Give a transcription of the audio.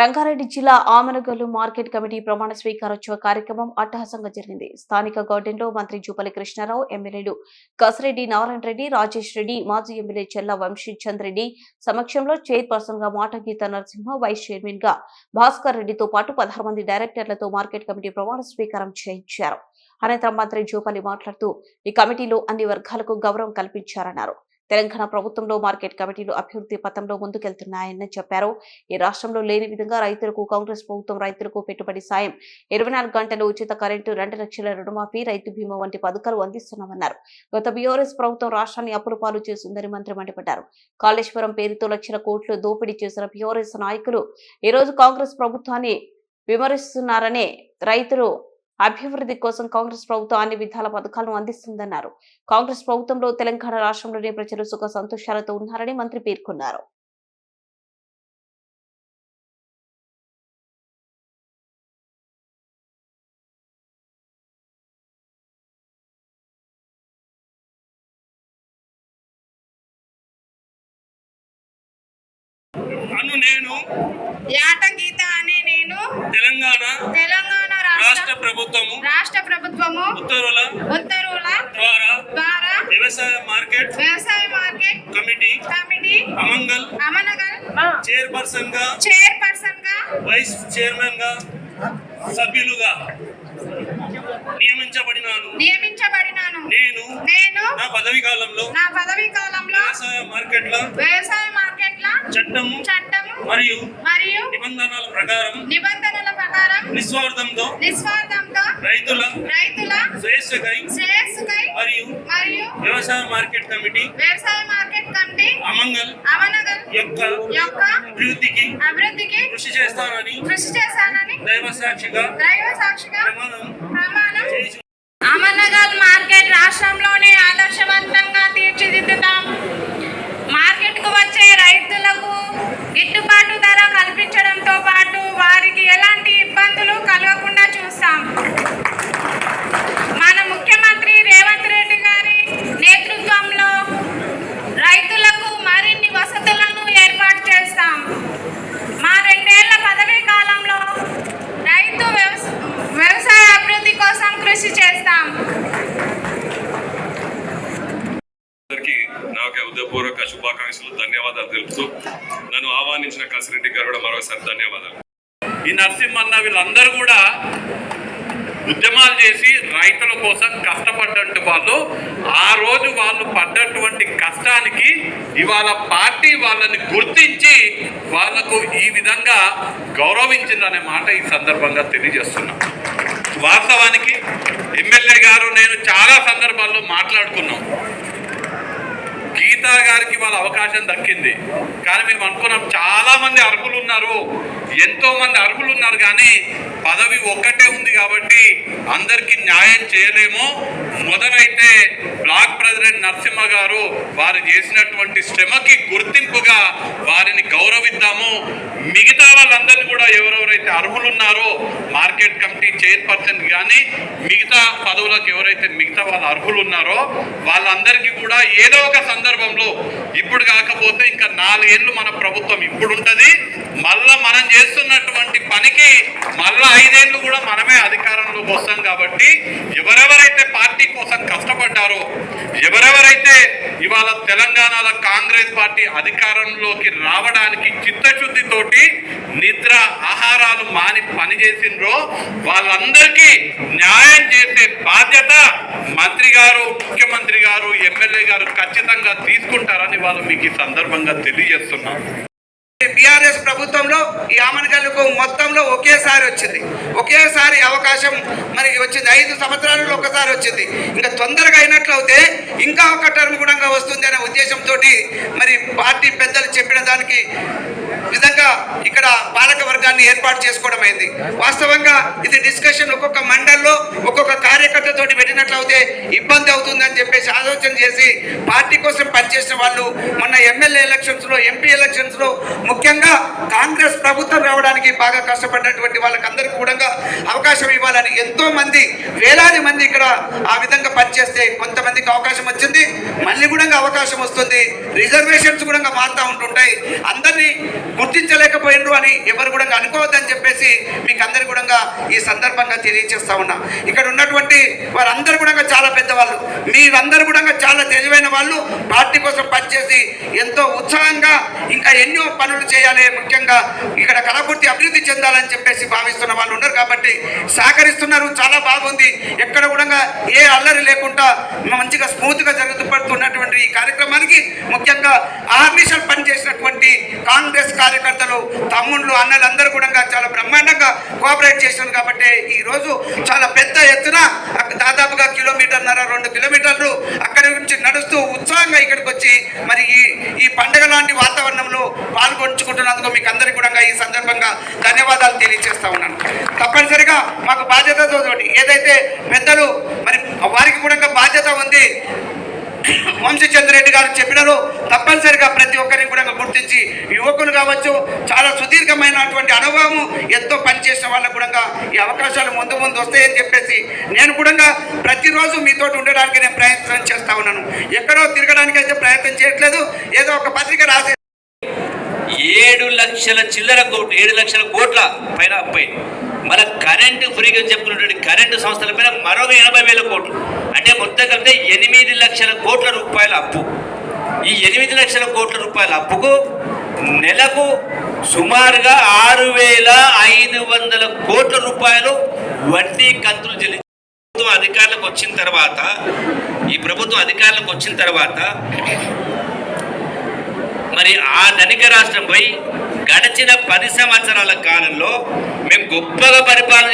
రంగారెడ్డి జిల్లా Amangal market committee ప్రమాణ స్వీకారోత్సవ కార్యక్రమం అట్టహాసంగా జరిగింది. స్థానిక గార్డెన్లో మంత్రి జూపల్లి కృష్ణారావు ఎమ్మెల్యేలు కసిరెడ్డి నారాయణ రెడ్డి రాజేష్ రెడ్డి మాజీ ఎమ్మెల్యే చెల్ల వంశీచంద్ రెడ్డి సమక్షంలో చైర్పర్సన్గా మాట గీత నరసింహ వైస్ చైర్మన్గా భాస్కర్ రెడ్డితో పాటు పదహారు మంది డైరెక్టర్లతో మార్కెట్ కమిటీ ప్రమాణ స్వీకారం చేయించారు. అనంతరం మంత్రి జూపల్లి మాట్లాడుతూ ఈ కమిటీలో అన్ని వర్గాలకు గౌరవం కల్పించారన్నారు. తెలంగాణ ప్రభుత్వంలో మార్కెట్ కమిటీలు అభివృద్ధి పథంలో ముందుకెళ్తున్నాయని చెప్పారు. ఈ రాష్ట్రంలో లేని విధంగా రైతులకు కాంగ్రెస్ ప్రభుత్వం రైతులకు పెట్టుబడి సాయం. ఇరవై నాలుగు గంటలు ఉచిత కరెంటు రెండు లక్షల రుణమాఫీ రైతు బీమా వంటి పథకాలు అందిస్తున్నామన్నారు. గత బీఆర్ఎస్ ప్రభుత్వం రాష్ట్రాన్ని అప్పుల పాలు చేసిందని మంత్రి మండిపడ్డారు. కాళేశ్వరం పేరుతో లక్షల కోట్లు దోపిడీ చేసిన బీఆర్ఎస్ నాయకులు ఈ రోజు కాంగ్రెస్ ప్రభుత్వాన్ని విమర్శిస్తున్నారని రైతులు అభివృద్ధి కోసం కాంగ్రెస్ ప్రభుత్వం అన్ని విధాల పథకాలను అందిస్తుందన్నారు. కాంగ్రెస్ ప్రభుత్వంలో తెలంగాణ రాష్ట్రంలోని ప్రజలు సుఖ సంతోషాలతో ఉన్నారని మంత్రి పేర్కొన్నారు. అను నేను యాట గీత అనే నేను తెలంగాణ తెలంగాణ రాష్ట్ర ప్రభుత్వము రాష్ట్ర ప్రభుత్వము ఉత్తర్వుల ఉత్తర్వుల ద్వారా ద్వారా వ్యవసాయ మార్కెట్ వ్యవసాయ market committee committee Amangal Amanagal చైర్పర్సన్గా చైర్పర్సన్గా వైస్ చైర్మన్గా సభ్యులుగా నియమించబడినాను. నియమించబడినాను. నేను నేను నా పదవి కాలంలో నా పదవీ కాలంలో వ్యవసాయ మార్కెట్ల వ్యవసాయ మార్కెట్ల చట్టము చట్టం మరియు మరియు నిబంధనల ప్రకారం నిబంధనల ప్రకారం నిస్వార్థంతో నిస్వార్థంతో రైతుల రైతుల స్వేచ్ఛకై శ్రేయస్సుకై మరియు మరియు వ్యవసాయ మార్కెట్ కమిటీ వ్యవసాయ మార్కెట్ కమిటీ అమంగల్ అవనగల్ యొక్క యొక్క అభివృద్ధికి అభివృద్ధికి కృషి చేస్తానని కృషి చేశానని దైవ సాక్షిగా దైవ సాక్షిగా ప్రమాణం ప్రమాణం చేయించు అమనగల్ మార్కెట్ రాష్ట్రంలోనే ఆదర్శవంతంగా తీర్చిదిద్దుతాం. మార్కెట్కు వచ్చే రైతులకు గిట్టుబాటు ధర కల్పించడంతో పాటు వారికి ఎలాంటి ఇబ్బందులు కలగకుండా చూస్తాం మన ముఖ్యమంత్రి రేవంత్ రెడ్డి గారి నేతృత్వంలో రైతులకు మరిన్ని వసతులను ఏర్పాటు చేస్తాం మా రెండేళ్ళ పదవీ కాలంలో రైతు వ్యవస- వ్యవసాయ అభివృద్ధి కోసం కృషి చేస్తాం అందరికీ నాకు ఉదయపూర్వక శుభాకాంక్షలు ధన్యవాదాలు తెలుపుతూ నన్ను ఆహ్వానించిన కసిరెడ్డి గారు కూడా మరోసారి ధన్యవాదాలు. ఈ నరసింహన్న వీళ్ళందరూ కూడా ఉద్యమాలు చేసి రైతుల కోసం కష్టపడ్డట్టు వాళ్ళు ఆ రోజు వాళ్ళు పడ్డటువంటి కష్టానికి ఇవాళ పార్టీ వాళ్ళని గుర్తించి వాళ్ళకు ఈ విధంగా గౌరవించిందనే మాట ఈ సందర్భంగా తెలియజేస్తున్నా. వాస్తవానికి ఎమ్మెల్యే గారు నేను చాలా సందర్భాల్లో మాట్లాడుకున్నాం. గీతా గారికి వాళ్ళ అవకాశం దక్కింది. కానీ మేము అనుకున్నాం చాలా మంది అర్హులు ఉన్నారు ఎంతో మంది అర్హులు ఉన్నారు కానీ పదవి ఒక్కటే ఉంది కాబట్టి అందరికీ న్యాయం చేయలేము. మొదలైతే బ్లాక్ ప్రెసిడెంట్ నరసింహ గారు వారు చేసినటువంటి శ్రమకి గుర్తింపుగా వారిని గౌరవిద్దాము. మిగతా వాళ్ళందరినీ కూడా ఎవరెవరైతే అర్హులు ఉన్నారో మార్కెట్ కమిటీ చైర్పర్సన్ కానీ మిగతా పదవులకు ఎవరైతే మిగతా వాళ్ళు అర్హులు ఉన్నారో వాళ్ళందరికీ కూడా ఏదో ఒక సందర్భంలో ఇప్పుడు కాకపోతే ఇంకా నాలుగేళ్ళు మన ప్రభుత్వం ఇప్పుడు ఉంటుంది మళ్ళా మనం చేస్తున్నటువంటి పనికి మళ్ళా ఐదేళ్ళు కూడా మనమే అధికారం కోసం కాబట్టి ఎవరెవరైతే పార్టీ కోసం కష్టపడ్డారో ఎవరెవరైతే ఇవాళ తెలంగాణలో కాంగ్రెస్ పార్టీ అధికారంలోకి రావడానికి చిత్తశుద్ధితోటి నిద్ర ఆహారాలు మాని పనిచేసిండ్రో వాళ్ళందరికీ న్యాయం చేసే బాధ్యత మంత్రి గారు ముఖ్యమంత్రి గారు ఎమ్మెల్యే గారు ఖచ్చితంగా తీసుకుంటారని వాళ్ళు మీకు ఈ సందర్భంగా తెలియజేస్తున్నారు. ప్రభుత్వంలో ఈ ఆమనగల్లుకు మొత్తంలో ఒకేసారి వచ్చింది. ఒకేసారి అవకాశం మరి వచ్చింది. ఐదు సంవత్సరాలలో ఒకసారి వచ్చింది. ఇంకా తొందరగా అయినట్లయితే ఇంకా ఒక టర్మ్ కూడా వస్తుంది. ఉద్దేశంతో మరి పార్టీ పెద్దలు చెప్పిన దానికి విధంగా ఇక్కడ పాలక వర్గాన్ని ఏర్పాటు చేసుకోవడం అయింది. వాస్తవంగా ఇది డిస్కషన్ ఒక్కొక్క మండల్లో ఒక్కొక్క కార్యకర్తతోటి పెట్టినట్లయితే ఇబ్బంది అవుతుందని చెప్పేసి ఆలోచన చేసి పార్టీ కోసం పనిచేసిన వాళ్ళు మొన్న ఎమ్మెల్యే ఎలక్షన్స్లో ఎంపీ ఎలక్షన్స్లో ముఖ్యంగా కాంగ్రెస్ ప్రభుత్వం రావడానికి బాగా కష్టపడినటువంటి వాళ్ళకందరికీ కూడా అవకాశం ఇవ్వాలని ఎంతో మంది వేలాది మంది ఇక్కడ ఆ విధంగా పనిచేస్తే కొంతమందికి అవకాశం వచ్చింది. అవకాశం వస్తుంది. రిజర్వేషన్స్ కూడా మారుతూ ఉంటుంటాయి. అందరినీ గుర్తించలేకపోయినరు అని ఎవరు కూడా అనుకోవద్దని చెప్పేసి మీకు అందరు కూడా ఈ సందర్భంగా తెలియజేస్తా ఉన్నా. ఇక్కడ ఉన్నటువంటి వారందరూ కూడా చాలా పెద్దవాళ్ళు. మీరందరూ కూడా చాలా తెలివైన వాళ్ళు. పార్టీ కోసం పనిచేసి ఎంతో ఉత్సాహంగా ఇంకా ఎన్నో పనులు చేయాలి. ముఖ్యంగా ఇక్కడ కళాకృతి అభివృద్ధి చెందాలని చెప్పేసి భావిస్తున్న వాళ్ళు ఉన్నారు కాబట్టి సహకరిస్తున్నారు. చాలా బాగుంది. ఎక్కడ కూడా ఏ అల్లరి లేకుండా మంచిగా స్మూత్గా జరుగుతున్నటువంటి ఈ కార్యక్రమానికి ముఖ్యంగా ఆర్మిషన్ పనిచేసినటువంటి కాంగ్రెస్ కార్యకర్తలు తమ్ముళ్ళు అన్నలందరూ కూడా చాలా బ్రహ్మాండంగా కోఆపరేట్ చేసినారు కాబట్టి ఈరోజు చాలా పెద్ద ఎత్తున దాదాపుగా కిలోమీటర్న్నర రెండు కిలోమీటర్లు అక్కడి నుంచి నడుస్తూ ఉత్సాహంగా ఇక్కడికి వచ్చి మరి ఈ ఈ పండుగ లాంటి వాతావరణంలో పాల్గొంచుకుంటున్నందుకు మీకు అందరికీ కూడా ఈ సందర్భంగా ధన్యవాదాలు తెలియజేస్తా ఉన్నాను. తప్పనిసరిగా మాకు బాధ్యతతో ఏదైతే పెద్దలు మరి వారికి కూడా బాధ్యత ఉంది వంశీచంద్రెడ్డి గారు చెప్పినారు. తప్పనిసరిగా ప్రతి ఒక్కరిని కూడా గుర్తించి యువకులు కావచ్చు చాలా సుదీర్ఘమైనటువంటి అనుభవం ఎంతో పనిచేసిన వాళ్ళకు కూడా ఈ అవకాశాలు ముందు ముందు వస్తాయని చెప్పేసి నేను కూడా ప్రతిరోజు మీతో ఉండడానికి నేను ప్రయత్నం చేస్తా ఉన్నాను. ఎక్కడో తిరగడానికి అయితే ప్రయత్నం చేయట్లేదు. ఏదో ఒక పత్రిక రాసే ఏడు లక్షల చిల్లర కోట్లు ఏడు లక్షల కోట్ల పైన అప్పై మన కరెంటు ఫ్రీగా చెప్పుకున్నటువంటి కరెంటు సంస్థల పైన మరొక ఎనభై వేల కోట్లు. అంటే మొత్తం కలిపితే ఎనిమిది లక్షల కోట్ల రూపాయల అప్పు. ఈ ఎనిమిది లక్షల కోట్ల రూపాయల అప్పుకు నెలకు సుమారుగా ఆరు వేల ఐదు వందల కోట్ల రూపాయలు వడ్డీ కంతులు చెల్లి ప్రభుత్వం అధికారులకు వచ్చిన తర్వాత ఈ ప్రభుత్వం అధికారులకు వచ్చిన తర్వాత మరి ఆ ధనిక రాష్ట్రంపై గడిచిన పది సంవత్సరాల కాలంలో మేము గొప్పగా పరిపాలన